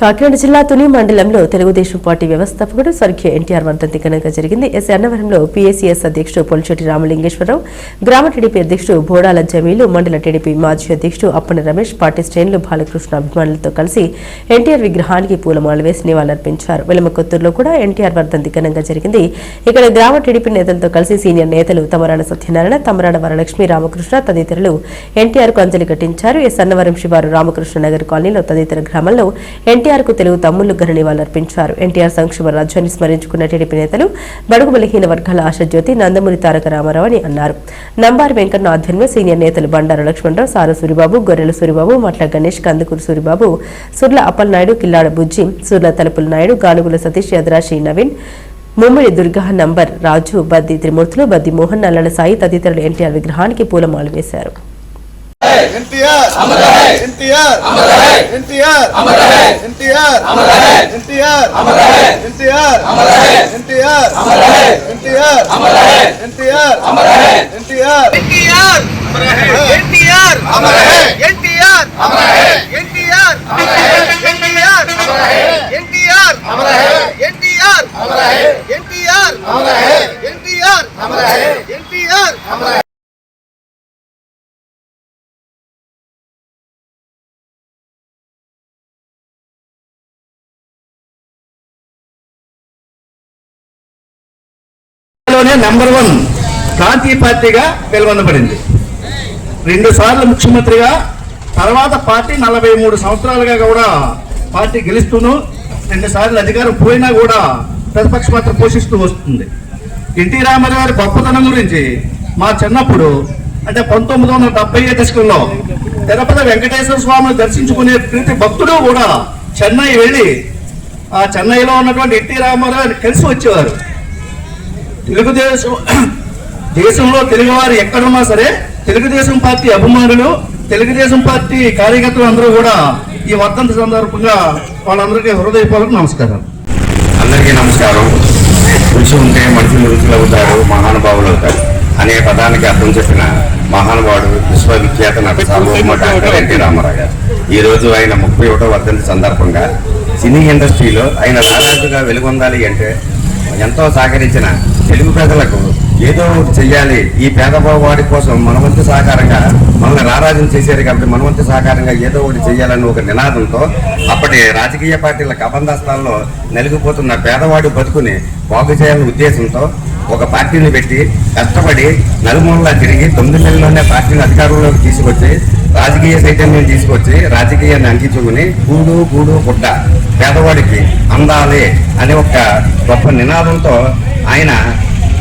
కాకినాడ జిల్లా తుని మండలంలో తెలుగుదేశం పార్టీ వ్యవస్థాపకుడు స్వర్గీయ ఎన్టీఆర్ వర్ధంతి ఘనంగా జరిగింది. ఎస్ అన్నవరంలో పీఏసీఎస్ అధ్యక్షుడు పొలిచెట్టి రామలింగేశ్వరరావు గ్రామ టీడీపీ అధ్యక్షుడు బోడాల జమీలు మండల టీడీపీ మాజీ అధ్యక్షుడు అప్పన రమేష్ పార్టీ శ్రేణులు బాలకృష్ణ అభిమానులతో కలిసి ఎన్టీఆర్ విగ్రహానికి పూలమాలలు వేసి నివాళులర్పించారు. వెలమకొత్తూరులో కూడా ఎన్టీఆర్ వర్ధంతి ఘనంగా జరిగింది. ఇక్కడ గ్రామ టీడీపీ నేతలతో కలిసి సీనియర్ నేతలు తమరాణ సత్యనారాయణ తమరాడ వరలక్ష్మి రామకృష్ణ తదితరులు ఎన్టీఆర్కు అంజలి ఘటించారు. ఎస్ అన్నవరం శివారు రామకృష్ణ నగర్ కాలనీలో తదితర గ్రామంలో ఎన్టీఆర్ కు తెలుగు తమ్ముళ్ళు ఘన నివాళులర్పించారు ఎన్టీఆర్ సంక్షేమ రాజ్యాన్ని స్మరించుకున్న టీడీపీ నేతలు బడుగు బలహీన వర్గాల ఆశజ్యోతి నందమూరి తారక రామారావు అని అన్నారు. నంబారి వెంకన్న ఆధ్వర్యంలో సీనియర్ నేతలు బండారు లక్ష్మణరావు సార సూరిబాబు గొర్రెల సూరిబాబు మట్ల గణేష్ కందుకూరు సూరిబాబు సుర్ల అప్పలనాయుడు కిల్లాడ బుజ్జి సుర్ల తలుపుల నాయుడు గానుగుల సతీష్ యద్రాశి నవీన్ ముమ్మిడి దుర్గా నంబర్ రాజు బద్ది త్రిమూర్తులు బద్ది మోహన్ నల్లల సాయి తదితరులు ఎన్టీఆర్ విగ్రహానికి పూలమాలు వేశారు. ఎన్టీఆర్ ఎన్టీఆర్ ఎన్టీఆర్ ఎన్టీఆర్ ఎన్టీఆర్ ఎన్టీఆర్ ఎన్టీఆర్ ఎన్టీఆర్ ఎన్టీఆర్ ఎన్టీఆర్ ఎన్టీఆర్ లోనే నెంబర్ వన్ ప్రాంతీయ పార్టీగా పిలువనబడింది రెండు సార్లు ముఖ్యమంత్రిగా తర్వాత పార్టీ నలభై మూడు సంవత్సరాలుగా కూడా పార్టీ గెలుస్తూను రెండు సార్లు అధికారం పోయినా కూడా ప్రతిపక్ష పాత్ర పోషిస్తూ వస్తుంది. ఎన్టీ రామారావు గారి గొప్పతనం గురించి మా చిన్నప్పుడు అంటే పంతొమ్మిది వందల డెబ్బై దశకంలో తిరుపతి వెంకటేశ్వర స్వామిని దర్శించుకునే ప్రతి భక్తుడు కూడా చెన్నై వెళ్ళి ఆ చెన్నైలో ఉన్నటువంటి ఎన్టీ రామారావు గారిని కలిసి వచ్చేవారు. తెలుగుదేశం దేశంలో తెలుగువారు ఎక్కడున్నా సరే తెలుగుదేశం పార్టీ అభిమానులు తెలుగుదేశం పార్టీ కార్యకర్తలు అందరూ కూడా ఈ వర్ధంత సందర్భంగా వాళ్ళందరికీ హృదయపూర్వక నమస్కారం అందరికీ నమస్కారం. రుచి ఉంటే మనుషులు రుచులు అవుతారు మహానుభావులు అవుతారు. అనే పదానికి అర్థం చెప్పిన మహానుభావుడు విశ్వవిఖ్యాత నట సార్వభౌమ డాక్టర్ ఎన్టీ రామారావు గారు. ఈ రోజు ఆయన ముప్పై ఒకటో వర్ధంతి సందర్భంగా సినీ ఇండస్ట్రీలో ఆయన దాదాపుగా వెలుగొందాలి అంటే ఎంతో సహకరించిన తెలుగు ప్రజలకు ఏదో ఒకటి చెయ్యాలి. ఈ పేదవాడి కోసం మనవంతు సహకారంగా మనల్ని రారాజం చేశారు కాబట్టి మనవంతు సహకారంగా ఏదో ఒకటి చెయ్యాలని ఒక నినాదంతో అప్పటి రాజకీయ పార్టీల కబంధస్థాల్లో నలిగిపోతున్న పేదవాడి బతుకుని బాగు చేయాలనే ఉద్దేశంతో ఒక పార్టీని పెట్టి కష్టపడి నలుమూలలా తిరిగి తొమ్మిది నెలల్లోనే పార్టీని అధికారంలోకి తీసుకొచ్చి రాజకీయ చైతన్యం తీసుకొచ్చి రాజకీయాన్ని అంకించుకుని గూడు గూడు గుడ్డ పేదవాడికి అందాలి అనే ఒక గొప్ప నినాదంతో ఆయన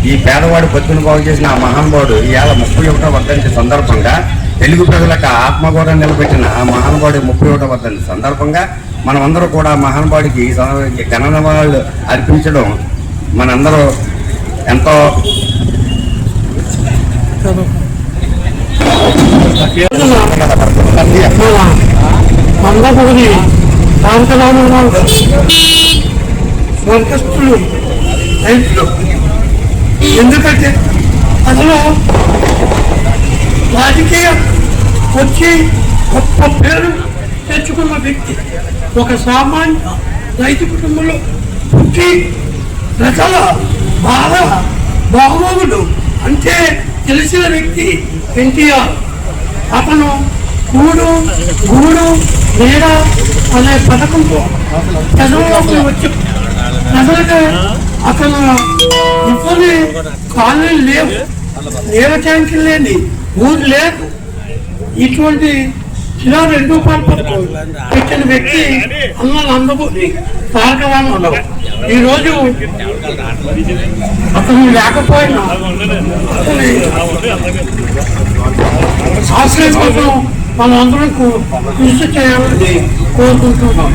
ఈ పేదవాడి బతుకును బాగు చేసిన ఆ మహానుభావుడు ఇవాళ ముప్పై ఒకటో వర్ధంతి సందర్భంగా తెలుగు ప్రజలకు ఆత్మగౌరవం నిలబెట్టిన ఆ మహానుభావుడి ముప్పై ఒకటో వర్ధంతి సందర్భంగా మనమందరూ కూడా మహానుభావుడికి గణనవాళ్ళు అర్పించడం మనందరూ ఎంతో మంగళగిరి తారకరామారావు స్వర్గస్థులు రైతులు ఎందుకంటే అందులో రాజకీయ వచ్చి గొప్ప పేరు తెచ్చుకున్న వ్యక్తి ఒక సామాన్య రైతు కుటుంబంలో పుట్టి ప్రజల బాధ బాగోగులు అంటే తెలిసిన వ్యక్తి ఎన్టీఆర్. అతను గూడు గూడు నీడ అనే పథకం ప్రజల్లోకి వచ్చి ప్రజలకి అతను ఇప్పుడు కాలనీలు లేవు. నీళ్ళ ట్యాంకులు లేని ఊరు లేదు ఇటువంటి ఇలా రెండు రూపాయల పెట్టిన వ్యక్తి అన్నలు నందమూరి తారక రామారావు ఈ రోజు అతను లేకపోయినా అతని ఆశ్రయం కోసం మనం అందరం కృషి చేయాలని కోరుకుంటున్నాం